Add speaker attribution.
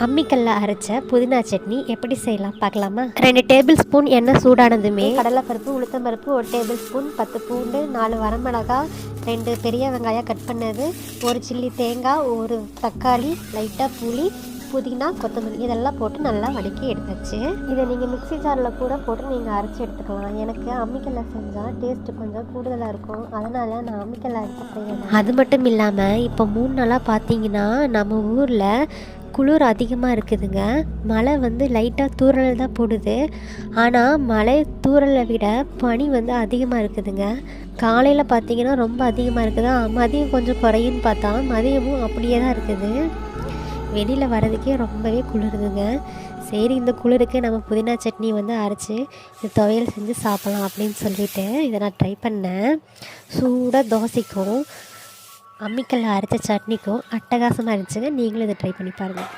Speaker 1: அம்மிக்கல்ல அரைச்ச புதினா சட்னி எப்படி செய்யலாம்? பார்க்கலாமா? ரெண்டு டேபிள் ஸ்பூன் எண்ணெய் சூடானதுமே. கடலைப்பருப்பு உளுத்தம்பருப்பு ஒரு டேபிள் ஸ்பூன் பத்து பூண்டு நாலு வரமிளகாய் ரெண்டு பெரிய வெங்காயம் கட் பண்ணது ஒரு சில்லி தேங்காய் ஒரு தக்காளி லைட்டாக புளி புதினா கொத்தமல்லி இதெல்லாம் போட்டு நல்லா வதக்கி எடுத்தாச்சு. இதை நீங்கள் மிக்ஸி ஜாரில் கூட போட்டு நீங்கள் அரைச்சி எடுத்துக்கலாம். எனக்கு அம்மிக்கல்ல செஞ்சால் டேஸ்ட்டு கொஞ்சம் கூடுதலாக இருக்கும். அதனால் நான் அம்மிக்கல்ல அரைச்சி செய்வேன் அது மட்டும் இல்லாமல் இப்போ மூணு நாளாக பார்த்தீங்கன்னா நம்ம ஊரில் குளிர் அதிகமாக இருக்குதுங்க. மழை வந்து லைட்டாக தூரல் தான் போடுது. ஆனால் மழை தூறலை விட பனி வந்து அதிகமாக இருக்குதுங்க. காலையில் பார்த்தீங்கன்னா ரொம்ப அதிகமாக இருக்குதா? மதியம் கொஞ்சம் குறையுன்னு பார்த்தா மதியமும் அப்படியே தான் இருக்குது. வெளியில் வரதுக்கே ரொம்பவே குளிருதுங்க. சரி இந்த குளிருக்கு நம்ம புதினா சட்னி வந்து அரைச்சி இந்த துவையல் செஞ்சு சாப்பிட்லாம் அப்படின்னு சொல்லிட்டு இதை நான் ட்ரை பண்ணேன். சூடாக தோசைக்கும் அம்மிக்கல்ல அரைச்ச சட்னிக்கும் அட்டகாசமாக இருந்துச்சுங்க. நீங்களும் இதை ட்ரை பண்ணி பாருங்கள்